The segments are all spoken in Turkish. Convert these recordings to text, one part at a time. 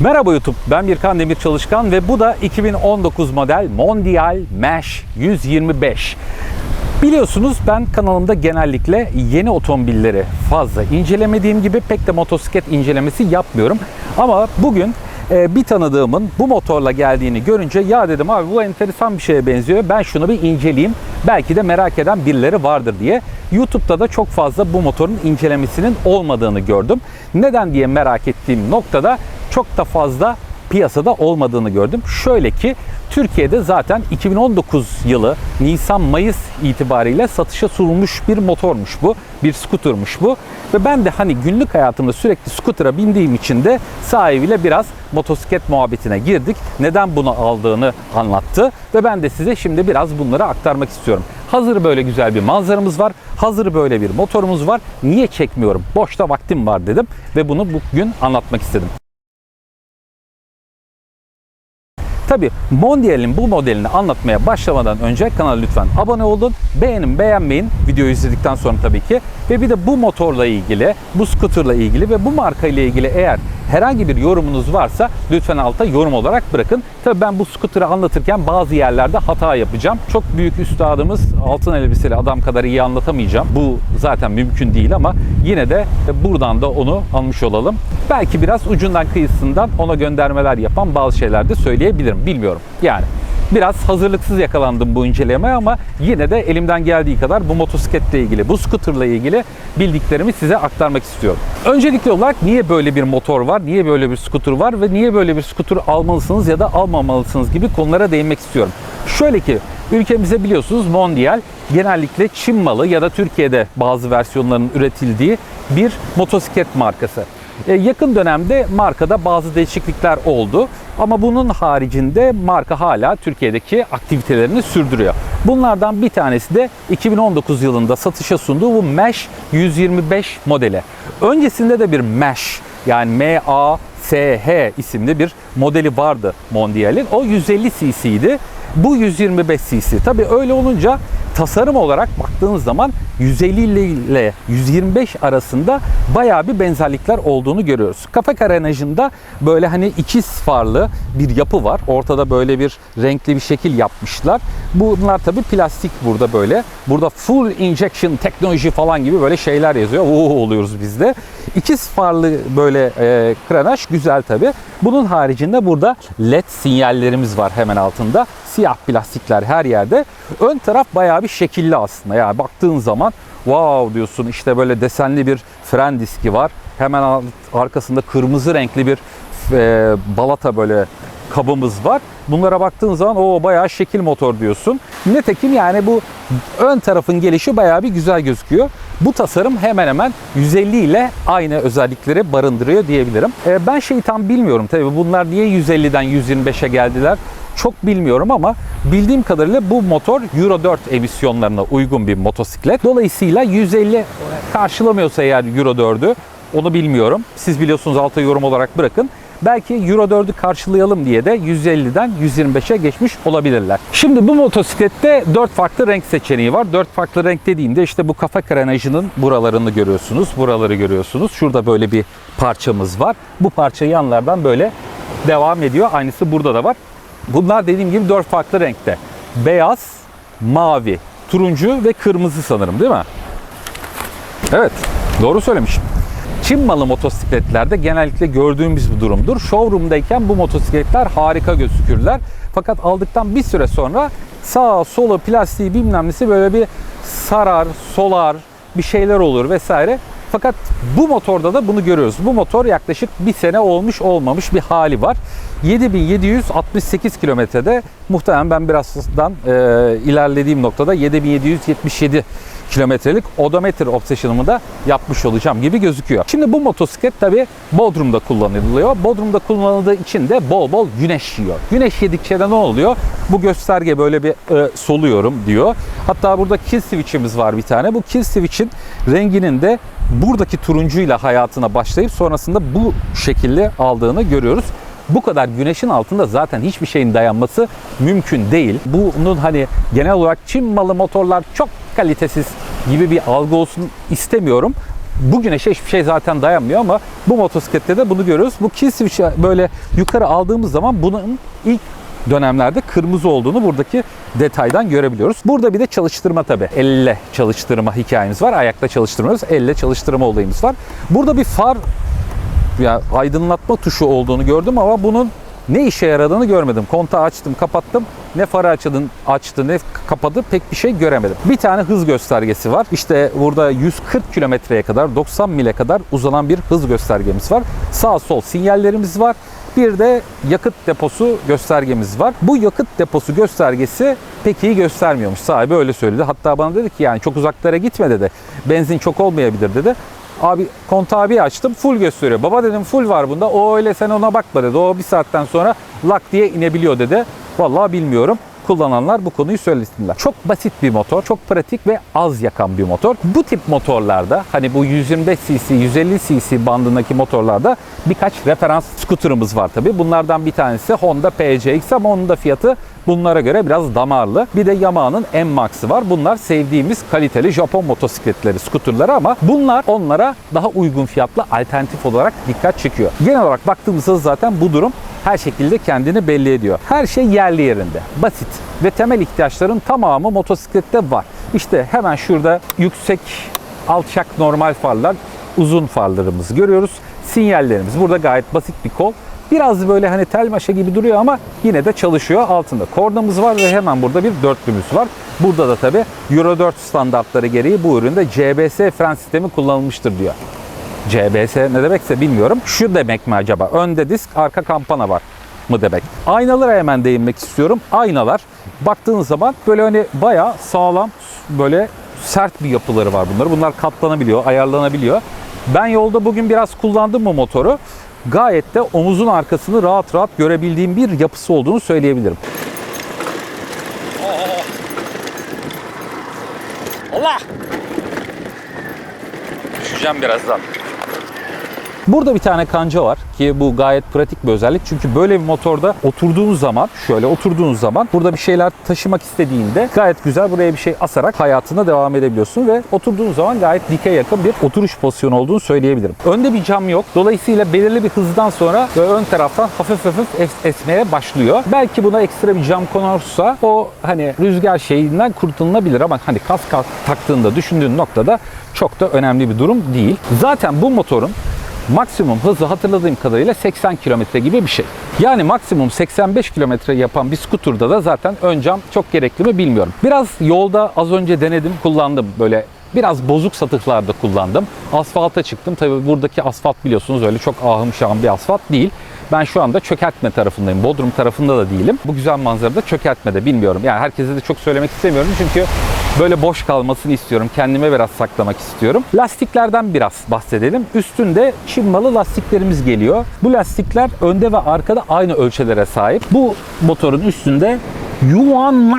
Merhaba YouTube, ben Birkan Demir Çalışkan ve bu da 2019 model Mondial Mesh 125. Biliyorsunuz ben kanalımda genellikle yeni otomobilleri fazla incelemediğim gibi pek de motosiklet incelemesi yapmıyorum. Ama bugün e, bir tanıdığımın bu motorla geldiğini görünce ya dedim abi bu enteresan bir şeye benziyor. Ben şunu bir inceleyeyim. Belki de merak eden birileri vardır diye. YouTube'da da çok fazla bu motorun incelemesinin olmadığını gördüm. Neden diye merak ettiğim noktada çok da fazla piyasada olmadığını gördüm. Şöyle ki Türkiye'de zaten 2019 yılı Nisan-Mayıs itibariyle satışa sunulmuş bir motormuş bu. Bir skutermuş bu. Ve ben de hani günlük hayatımda sürekli skuter'a bindiğim için de sahibiyle biraz motosiklet muhabbetine girdik. Neden bunu aldığını anlattı ve ben de size şimdi biraz bunları aktarmak istiyorum. Hazır böyle güzel bir manzaramız var. Hazır böyle bir motorumuz var. Niye çekmiyorum? Boşta vaktim var dedim ve bunu bugün anlatmak istedim. Tabi Mondial'in bu modelini anlatmaya başlamadan önce kanala lütfen abone olun. Beğenin beğenmeyin videoyu izledikten sonra tabii ki. Ve bir de bu motorla ilgili, bu scooterla ilgili ve bu marka ile ilgili eğer herhangi bir yorumunuz varsa lütfen alta yorum olarak bırakın. Tabi ben bu scooter'ı anlatırken bazı yerlerde hata yapacağım. Çok büyük üstadımız altın elbiseli adam kadar iyi anlatamayacağım. Bu zaten mümkün değil ama yine de buradan da onu almış olalım. Belki biraz ucundan kıyısından ona göndermeler yapan bazı şeyler de söyleyebilirim. Bilmiyorum. Yani biraz hazırlıksız yakalandım bu incelemeye ama yine de elimden geldiği kadar bu motosikletle ilgili, bu scooterla ilgili bildiklerimi size aktarmak istiyorum. Öncelikli olarak niye böyle bir motor var, niye böyle bir scooter var ve niye böyle bir scooter almalısınız ya da almamalısınız gibi konulara değinmek istiyorum. Şöyle ki ülkemizde biliyorsunuz Mondial genellikle Çin malı ya da Türkiye'de bazı versiyonlarının üretildiği bir motosiklet markası. E, yakın dönemde markada bazı değişiklikler oldu. Ama bunun haricinde marka hala Türkiye'deki aktivitelerini sürdürüyor. Bunlardan bir tanesi de 2019 yılında satışa sunduğu bu Mesh 125 modeli. Öncesinde de bir Mesh yani M-A-S-H isimli bir modeli vardı Mondial'in. O 150 cc'ydi. Bu 125 cc. Tabii öyle olunca tasarım olarak baktığınız zaman 150 ile 125 arasında bayağı bir benzerlikler olduğunu görüyoruz. Kafa karenajında böyle hani ikiz farlı bir yapı var. Ortada böyle bir renkli bir şekil yapmışlar. Bunlar tabii plastik burada böyle. Burada full injection teknoloji falan gibi böyle şeyler yazıyor. Oo oluyoruz biz de. İkiz farlı böyle e, krenaj güzel tabii. Bunun haricinde burada led sinyallerimiz var hemen altında. Siyah plastikler her yerde. Ön taraf bayağı bir şekilli aslında. Yani baktığın zaman wow diyorsun işte böyle desenli bir fren diski var. Hemen arkasında kırmızı renkli bir e, balata böyle kabımız var. Bunlara baktığın zaman o bayağı şekil motor diyorsun. Nitekim yani bu ön tarafın gelişi bayağı bir güzel gözüküyor. Bu tasarım hemen hemen 150 ile aynı özellikleri barındırıyor diyebilirim. E, ben şeyi tam bilmiyorum tabii bunlar niye 150'den 125'e geldiler çok bilmiyorum ama bildiğim kadarıyla bu motor Euro 4 emisyonlarına uygun bir motosiklet. Dolayısıyla 150 karşılamıyorsa eğer Euro 4'ü onu bilmiyorum. Siz biliyorsunuz alta yorum olarak bırakın. Belki Euro 4'ü karşılayalım diye de 150'den 125'e geçmiş olabilirler. Şimdi bu motosiklette 4 farklı renk seçeneği var. 4 farklı renk dediğimde işte bu kafa krenajının buralarını görüyorsunuz. Buraları görüyorsunuz. Şurada böyle bir parçamız var. Bu parça yanlardan böyle devam ediyor. Aynısı burada da var. Bunlar dediğim gibi 4 farklı renkte. Beyaz, mavi, turuncu ve kırmızı sanırım değil mi? Evet, doğru söylemişim. Çin malı motosikletlerde genellikle gördüğümüz bir durumdur. Showroom'dayken bu motosikletler harika gözükürler. Fakat aldıktan bir süre sonra sağa sola plastiği bilmem nesi böyle bir sarar, solar bir şeyler olur vesaire. Fakat bu motorda da bunu görüyoruz. Bu motor yaklaşık bir sene olmuş olmamış bir hali var. 7768 kilometrede muhtemelen ben birazdan e, ilerlediğim noktada 7777 kilometrelik odometre obsession'ımı da yapmış olacağım gibi gözüküyor. Şimdi bu motosiklet tabi Bodrum'da kullanılıyor. Bodrum'da kullanıldığı için de bol bol güneş yiyor. Güneş yedikçe de ne oluyor? Bu gösterge böyle bir e, soluyorum diyor. Hatta burada kill switch'imiz var bir tane. Bu kill switch'in renginin de buradaki turuncuyla hayatına başlayıp sonrasında bu şekilde aldığını görüyoruz bu kadar güneşin altında zaten hiçbir şeyin dayanması mümkün değil. Bunun hani genel olarak Çin malı motorlar çok kalitesiz gibi bir algı olsun istemiyorum. bu güneşe hiçbir şey zaten dayanmıyor ama bu motosiklette de bunu görüyoruz. Bu kill switch'i böyle yukarı aldığımız zaman bunun ilk dönemlerde kırmızı olduğunu buradaki detaydan görebiliyoruz. Burada bir de çalıştırma tabi. Elle çalıştırma hikayemiz var. Ayakta çalıştırmıyoruz. Elle çalıştırma olayımız var. Burada bir far ya aydınlatma tuşu olduğunu gördüm ama bunun ne işe yaradığını görmedim. Kontağı açtım, kapattım. Ne farı açtın, açtı ne kapadı pek bir şey göremedim. Bir tane hız göstergesi var. İşte burada 140 kilometreye kadar 90 mile kadar uzanan bir hız göstergemiz var. Sağ sol sinyallerimiz var. Bir de yakıt deposu göstergemiz var. Bu yakıt deposu göstergesi pek iyi göstermiyormuş. Sahibi öyle söyledi. Hatta bana dedi ki yani çok uzaklara gitme dedi. Benzin çok olmayabilir dedi. Abi kontağı açtım full gösteriyor. Baba dedim full var bunda. O öyle sen ona bakma dedi. O bir saatten sonra lak diye inebiliyor dedi. Vallahi bilmiyorum kullananlar bu konuyu söylesinler. Çok basit bir motor, çok pratik ve az yakan bir motor. Bu tip motorlarda hani bu 125 cc, 150 cc bandındaki motorlarda birkaç referans scooter'ımız var tabi. Bunlardan bir tanesi Honda PCX ama onun da fiyatı bunlara göre biraz damarlı. Bir de Yamaha'nın M-Max'ı var. Bunlar sevdiğimiz kaliteli Japon motosikletleri, scooter'ları ama bunlar onlara daha uygun fiyatlı alternatif olarak dikkat çekiyor. Genel olarak baktığımızda zaten bu durum her şekilde kendini belli ediyor. Her şey yerli yerinde. Basit ve temel ihtiyaçların tamamı motosiklette var. İşte hemen şurada yüksek, alçak normal farlar, uzun farlarımızı görüyoruz. Sinyallerimiz burada gayet basit bir kol. Biraz böyle hani tel maşa gibi duruyor ama yine de çalışıyor. Altında kornamız var ve hemen burada bir dörtlümüz var. Burada da tabi Euro 4 standartları gereği bu üründe CBS fren sistemi kullanılmıştır diyor. CBS ne demekse bilmiyorum. Şu demek mi acaba? Önde disk, arka kampana var mı demek? Aynalara hemen değinmek istiyorum. Aynalar baktığınız zaman böyle hani bayağı sağlam böyle sert bir yapıları var bunları. Bunlar katlanabiliyor, ayarlanabiliyor. Ben yolda bugün biraz kullandım bu motoru. Gayet de omuzun arkasını rahat rahat görebildiğim bir yapısı olduğunu söyleyebilirim. Allah! Düşeceğim birazdan. Burada bir tane kanca var ki bu gayet pratik bir özellik. Çünkü böyle bir motorda oturduğunuz zaman, şöyle oturduğunuz zaman burada bir şeyler taşımak istediğinde gayet güzel buraya bir şey asarak hayatına devam edebiliyorsun ve oturduğun zaman gayet dike yakın bir oturuş pozisyonu olduğunu söyleyebilirim. Önde bir cam yok. Dolayısıyla belirli bir hızdan sonra böyle ön taraftan hafif hafif es- esmeye başlıyor. Belki buna ekstra bir cam konursa o hani rüzgar şeyinden kurtulunabilir ama hani kask taktığında düşündüğün noktada çok da önemli bir durum değil. Zaten bu motorun maksimum hızı hatırladığım kadarıyla 80 kilometre gibi bir şey. Yani maksimum 85 kilometre yapan bir skuturda da zaten ön cam çok gerekli mi bilmiyorum. Biraz yolda az önce denedim, kullandım böyle Biraz bozuk satıklarda kullandım. Asfalta çıktım. Tabii buradaki asfalt biliyorsunuz öyle çok ahım şahım bir asfalt değil. Ben şu anda çökertme tarafındayım. Bodrum tarafında da değilim. Bu güzel manzarada çökertmede bilmiyorum. Yani herkese de çok söylemek istemiyorum çünkü böyle boş kalmasını istiyorum. Kendime biraz saklamak istiyorum. Lastiklerden biraz bahsedelim. Üstünde Çin malı lastiklerimiz geliyor. Bu lastikler önde ve arkada aynı ölçülere sahip. Bu motorun üstünde Yuan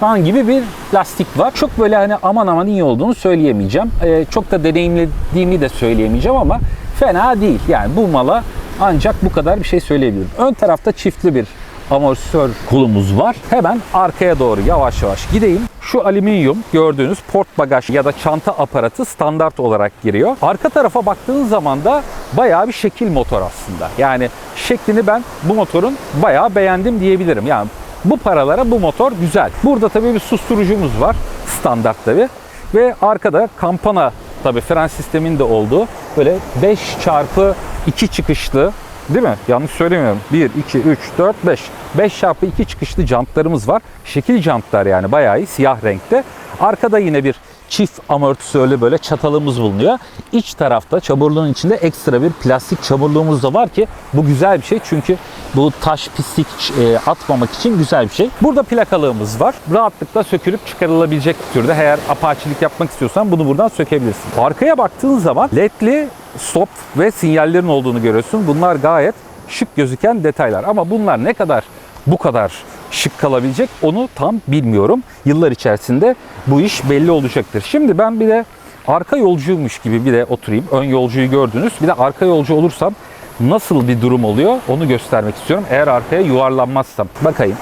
falan gibi bir lastik var. Çok böyle hani aman aman iyi olduğunu söyleyemeyeceğim. Ee, çok da deneyimlediğimi de söyleyemeyeceğim ama fena değil. Yani bu mala ancak bu kadar bir şey söyleyebilirim. Ön tarafta çiftli bir amortisör kolumuz var. Hemen arkaya doğru yavaş yavaş gideyim. Şu alüminyum gördüğünüz port bagaj ya da çanta aparatı standart olarak giriyor. Arka tarafa baktığınız zaman da bayağı bir şekil motor aslında. Yani şeklini ben bu motorun bayağı beğendim diyebilirim. Yani bu paralara bu motor güzel. Burada tabii bir susturucumuz var. Standart tabii. Ve arkada kampana tabii fren sistemin de olduğu böyle 5 çarpı 2 çıkışlı Değil mi? Yanlış söylemiyorum. 1, 2, 3, 4, 5. 5 çarpı 2 çıkışlı jantlarımız var. Şekil jantlar yani bayağı iyi. Siyah renkte. Arkada yine bir çift amortisörlü böyle çatalımız bulunuyor. İç tarafta çamurluğun içinde ekstra bir plastik çamurluğumuz da var ki bu güzel bir şey çünkü bu taş pislik e, atmamak için güzel bir şey. Burada plakalığımız var. Rahatlıkla sökülüp çıkarılabilecek türde. Eğer apaçilik yapmak istiyorsan bunu buradan sökebilirsin. Arkaya baktığın zaman ledli stop ve sinyallerin olduğunu görüyorsun. Bunlar gayet şık gözüken detaylar. Ama bunlar ne kadar bu kadar şık kalabilecek onu tam bilmiyorum. Yıllar içerisinde bu iş belli olacaktır. Şimdi ben bir de arka yolcuymuş gibi bir de oturayım. Ön yolcuyu gördünüz. Bir de arka yolcu olursam nasıl bir durum oluyor onu göstermek istiyorum. Eğer arkaya yuvarlanmazsam. Bakayım.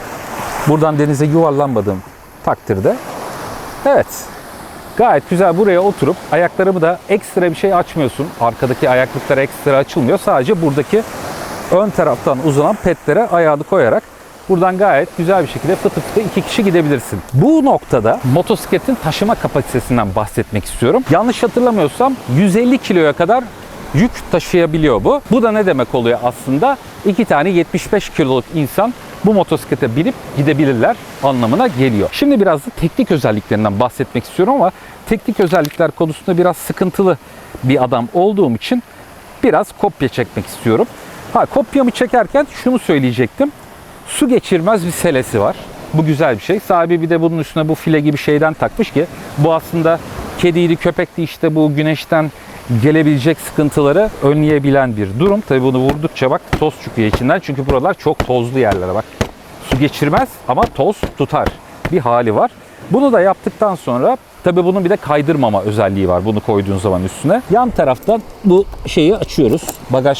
Buradan denize yuvarlanmadığım takdirde. Evet. Gayet güzel buraya oturup ayaklarımı da ekstra bir şey açmıyorsun. Arkadaki ayaklıklar ekstra açılmıyor. Sadece buradaki ön taraftan uzanan petlere ayağını koyarak buradan gayet güzel bir şekilde fıtı fıtı iki kişi gidebilirsin. Bu noktada motosikletin taşıma kapasitesinden bahsetmek istiyorum. Yanlış hatırlamıyorsam 150 kiloya kadar yük taşıyabiliyor bu. Bu da ne demek oluyor aslında? İki tane 75 kiloluk insan bu motosiklete binip gidebilirler anlamına geliyor. Şimdi biraz da teknik özelliklerinden bahsetmek istiyorum ama teknik özellikler konusunda biraz sıkıntılı bir adam olduğum için biraz kopya çekmek istiyorum. Ha kopyamı çekerken şunu söyleyecektim. Su geçirmez bir selesi var. Bu güzel bir şey. Sahibi bir de bunun üstüne bu file gibi şeyden takmış ki bu aslında kediydi, köpekti işte bu güneşten gelebilecek sıkıntıları önleyebilen bir durum. Tabii bunu vurdukça bak toz çıkıyor içinden. Çünkü buralar çok tozlu yerlere bak. Su geçirmez ama toz tutar bir hali var. Bunu da yaptıktan sonra tabii bunun bir de kaydırmama özelliği var bunu koyduğun zaman üstüne. Yan taraftan bu şeyi açıyoruz. Bagaj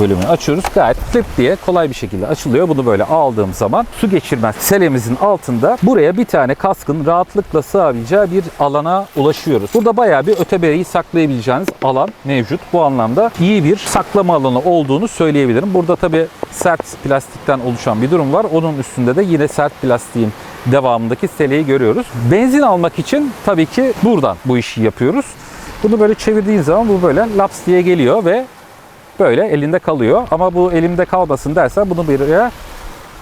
bölümünü açıyoruz. Gayet flip diye kolay bir şekilde açılıyor. Bunu böyle aldığım zaman su geçirmez selemizin altında buraya bir tane kaskın rahatlıkla sığabileceği bir alana ulaşıyoruz. Burada bayağı bir ötebereyi saklayabileceğiniz alan mevcut. Bu anlamda iyi bir saklama alanı olduğunu söyleyebilirim. Burada tabii sert plastikten oluşan bir durum var. Onun üstünde de yine sert plastiğin devamındaki seleyi görüyoruz. Benzin almak için tabii ki buradan bu işi yapıyoruz. Bunu böyle çevirdiğin zaman bu böyle laps diye geliyor ve böyle elinde kalıyor. Ama bu elimde kalmasın dersen bunu bir yere,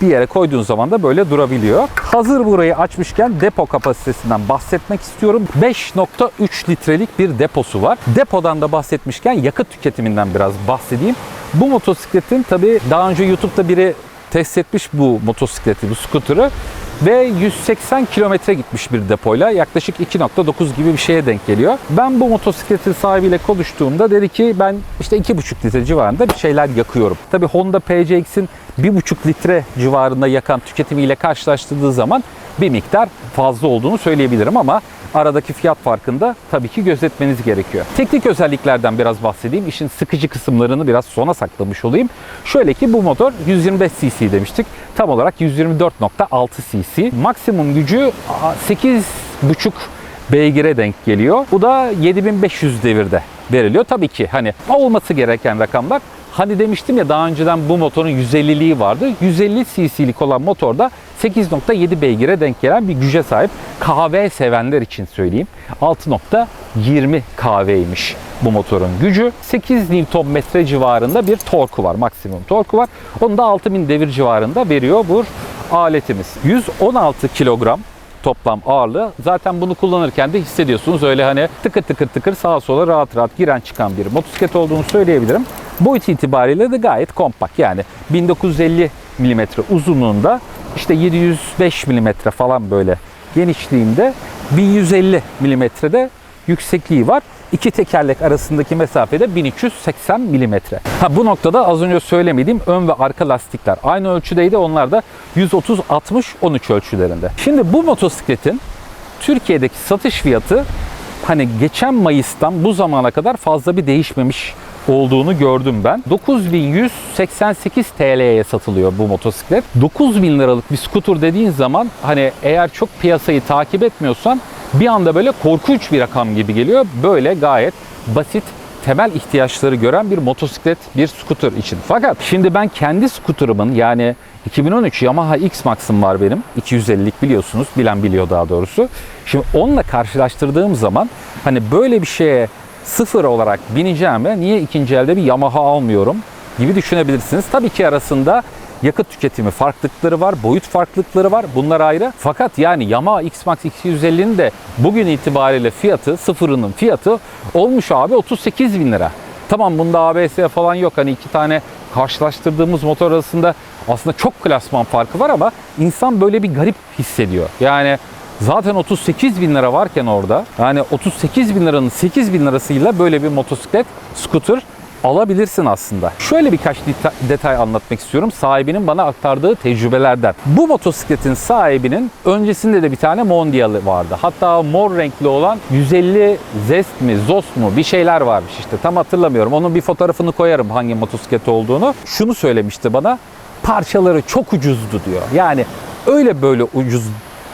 bir yere koyduğun zaman da böyle durabiliyor. Hazır burayı açmışken depo kapasitesinden bahsetmek istiyorum. 5.3 litrelik bir deposu var. Depodan da bahsetmişken yakıt tüketiminden biraz bahsedeyim. Bu motosikletin tabii daha önce YouTube'da biri test etmiş bu motosikleti, bu scooter'ı ve 180 kilometre gitmiş bir depoyla yaklaşık 2.9 gibi bir şeye denk geliyor. Ben bu motosikletin sahibiyle konuştuğumda dedi ki ben işte 2.5 litre civarında bir şeyler yakıyorum. Tabii Honda PCX'in 1.5 litre civarında yakan tüketimiyle karşılaştırdığı zaman bir miktar fazla olduğunu söyleyebilirim ama aradaki fiyat farkında tabii ki gözetmeniz gerekiyor. Teknik özelliklerden biraz bahsedeyim. İşin sıkıcı kısımlarını biraz sona saklamış olayım. Şöyle ki bu motor 125 cc demiştik. Tam olarak 124.6 cc. Maksimum gücü 8.5 beygire denk geliyor. Bu da 7500 devirde veriliyor. Tabii ki hani olması gereken rakamlar Hani demiştim ya daha önceden bu motorun 150'liği vardı. 150 cc'lik olan motorda 8.7 beygire denk gelen bir güce sahip. Kahve sevenler için söyleyeyim. 6.20 kahveymiş bu motorun gücü. 8 Nm civarında bir torku var. Maksimum torku var. Onu da 6000 devir civarında veriyor bu aletimiz. 116 kilogram toplam ağırlığı. Zaten bunu kullanırken de hissediyorsunuz. Öyle hani tıkır tıkır tıkır sağa sola rahat rahat giren çıkan bir motosiklet olduğunu söyleyebilirim. Boyut itibariyle de gayet kompakt. Yani 1950 mm uzunluğunda işte 705 mm falan böyle genişliğinde 1150 mm'de yüksekliği var. İki tekerlek arasındaki mesafede 1380 mm. Ha bu noktada az önce söylemediğim ön ve arka lastikler aynı ölçüdeydi. Onlar da 130 60 13 ölçülerinde. Şimdi bu motosikletin Türkiye'deki satış fiyatı hani geçen Mayıs'tan bu zamana kadar fazla bir değişmemiş olduğunu gördüm ben. 9188 TL'ye satılıyor bu motosiklet. 9000 liralık bir skuter dediğin zaman hani eğer çok piyasayı takip etmiyorsan bir anda böyle korkunç bir rakam gibi geliyor. Böyle gayet basit temel ihtiyaçları gören bir motosiklet, bir scooter için. Fakat şimdi ben kendi scooter'ımın yani 2013 Yamaha X-Max'ım var benim. 250'lik biliyorsunuz. Bilen biliyor daha doğrusu. Şimdi onunla karşılaştırdığım zaman hani böyle bir şeye sıfır olarak bineceğime niye ikinci elde bir Yamaha almıyorum gibi düşünebilirsiniz. Tabii ki arasında yakıt tüketimi farklılıkları var, boyut farklılıkları var. Bunlar ayrı. Fakat yani Yamaha X-Max 250'nin de bugün itibariyle fiyatı, sıfırının fiyatı olmuş abi 38 bin lira. Tamam bunda ABS falan yok. Hani iki tane karşılaştırdığımız motor arasında aslında çok klasman farkı var ama insan böyle bir garip hissediyor. Yani Zaten 38 bin lira varken orada yani 38 bin liranın 8 bin lirasıyla böyle bir motosiklet, scooter alabilirsin aslında. Şöyle birkaç detay anlatmak istiyorum sahibinin bana aktardığı tecrübelerden. Bu motosikletin sahibinin öncesinde de bir tane Mondial'ı vardı. Hatta mor renkli olan 150 Zest mi, Zost mu bir şeyler varmış işte tam hatırlamıyorum. Onun bir fotoğrafını koyarım hangi motosiklet olduğunu. Şunu söylemişti bana parçaları çok ucuzdu diyor. Yani öyle böyle ucuz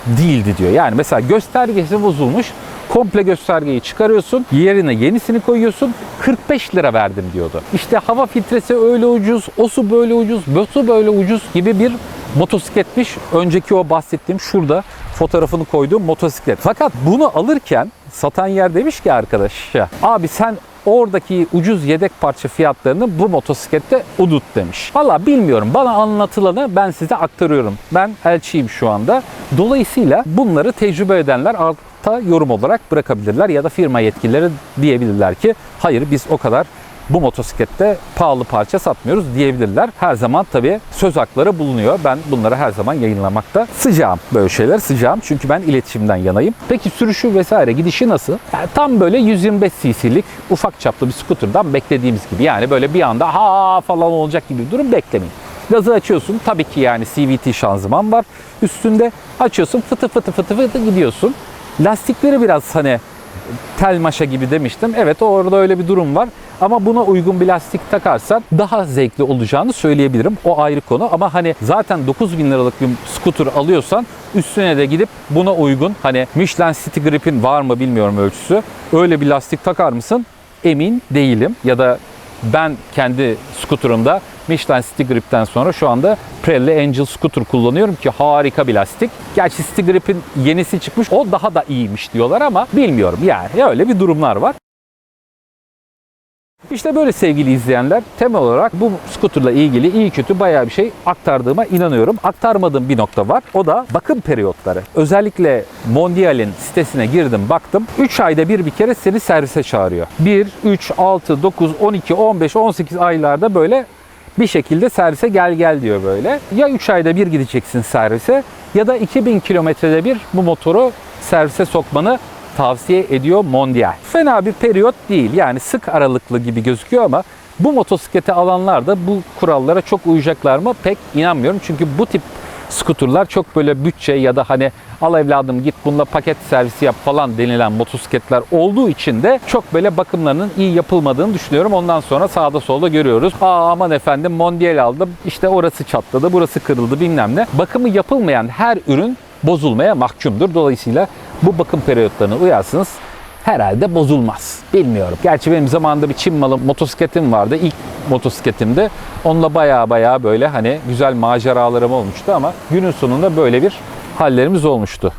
değildi diyor. Yani mesela göstergesi bozulmuş Komple göstergeyi çıkarıyorsun. Yerine yenisini koyuyorsun. 45 lira verdim diyordu. İşte hava filtresi öyle ucuz, o su böyle ucuz, bu su böyle ucuz gibi bir motosikletmiş. Önceki o bahsettiğim şurada fotoğrafını koyduğum motosiklet. Fakat bunu alırken satan yer demiş ki arkadaşa abi sen oradaki ucuz yedek parça fiyatlarını bu motosiklette unut demiş. Valla bilmiyorum. Bana anlatılanı ben size aktarıyorum. Ben elçiyim şu anda. Dolayısıyla bunları tecrübe edenler altta yorum olarak bırakabilirler ya da firma yetkilileri diyebilirler ki hayır biz o kadar bu motosiklette pahalı parça satmıyoruz diyebilirler. Her zaman tabii söz hakları bulunuyor. Ben bunları her zaman yayınlamakta sıcağım. Böyle şeyler sıcağım çünkü ben iletişimden yanayım. Peki sürüşü vesaire gidişi nasıl? Yani tam böyle 125 cc'lik ufak çaplı bir scooter'dan beklediğimiz gibi. Yani böyle bir anda ha falan olacak gibi bir durum beklemeyin. Gazı açıyorsun. Tabii ki yani CVT şanzıman var. Üstünde açıyorsun fıtı fıtı fıtı fıtı gidiyorsun. Lastikleri biraz hani tel maşa gibi demiştim. Evet orada öyle bir durum var. Ama buna uygun bir lastik takarsan daha zevkli olacağını söyleyebilirim. O ayrı konu ama hani zaten 9000 liralık bir scooter alıyorsan üstüne de gidip buna uygun hani Michelin City Grip'in var mı bilmiyorum ölçüsü. Öyle bir lastik takar mısın? Emin değilim. Ya da ben kendi scooter'ımda Michelin City Grip'ten sonra şu anda Pirelli Angel scooter kullanıyorum ki harika bir lastik. Gerçi City Grip'in yenisi çıkmış. O daha da iyiymiş diyorlar ama bilmiyorum. Yani öyle bir durumlar var. İşte böyle sevgili izleyenler temel olarak bu skuterla ilgili iyi kötü bayağı bir şey aktardığıma inanıyorum. Aktarmadığım bir nokta var. O da bakım periyotları. Özellikle Mondial'in sitesine girdim baktım. 3 ayda bir bir kere seni servise çağırıyor. 1, 3, 6, 9, 12, 15, 18 aylarda böyle bir şekilde servise gel gel diyor böyle. Ya 3 ayda bir gideceksin servise ya da 2000 kilometrede bir bu motoru servise sokmanı tavsiye ediyor Mondial. Fena bir periyot değil yani sık aralıklı gibi gözüküyor ama bu motosikleti alanlar da bu kurallara çok uyacaklar mı pek inanmıyorum. Çünkü bu tip skuterlar çok böyle bütçe ya da hani al evladım git bununla paket servisi yap falan denilen motosikletler olduğu için de çok böyle bakımlarının iyi yapılmadığını düşünüyorum. Ondan sonra sağda solda görüyoruz. Aa aman efendim Mondial aldım işte orası çatladı burası kırıldı bilmem ne. Bakımı yapılmayan her ürün bozulmaya mahkumdur. Dolayısıyla bu bakım periyotlarına uyarsınız herhalde bozulmaz. Bilmiyorum. Gerçi benim zamanında bir Çin malı motosikletim vardı. İlk motosikletimde. Onunla baya baya böyle hani güzel maceralarım olmuştu ama günün sonunda böyle bir hallerimiz olmuştu.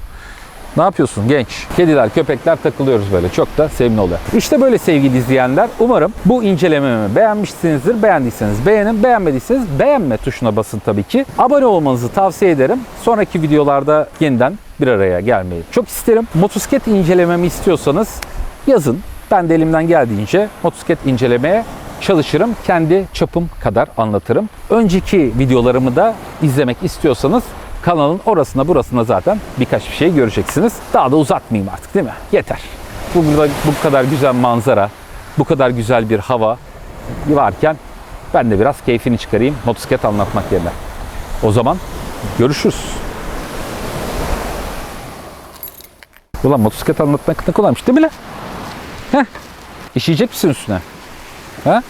Ne yapıyorsun genç? Kediler, köpekler takılıyoruz böyle. Çok da sevimli oluyor. İşte böyle sevgili izleyenler. Umarım bu incelememi beğenmişsinizdir. Beğendiyseniz beğenin. Beğenmediyseniz beğenme tuşuna basın tabii ki. Abone olmanızı tavsiye ederim. Sonraki videolarda yeniden bir araya gelmeyi çok isterim. Motosiklet incelememi istiyorsanız yazın. Ben de elimden geldiğince motosiklet incelemeye çalışırım. Kendi çapım kadar anlatırım. Önceki videolarımı da izlemek istiyorsanız kanalın orasına burasına zaten birkaç bir şey göreceksiniz. Daha da uzatmayayım artık değil mi? Yeter. Bu, bu kadar güzel manzara, bu kadar güzel bir hava varken ben de biraz keyfini çıkarayım motosiklet anlatmak yerine. O zaman görüşürüz. Ulan motosiklet anlatmak ne kolaymış değil mi lan? Heh. İşeyecek misin üstüne? Ha?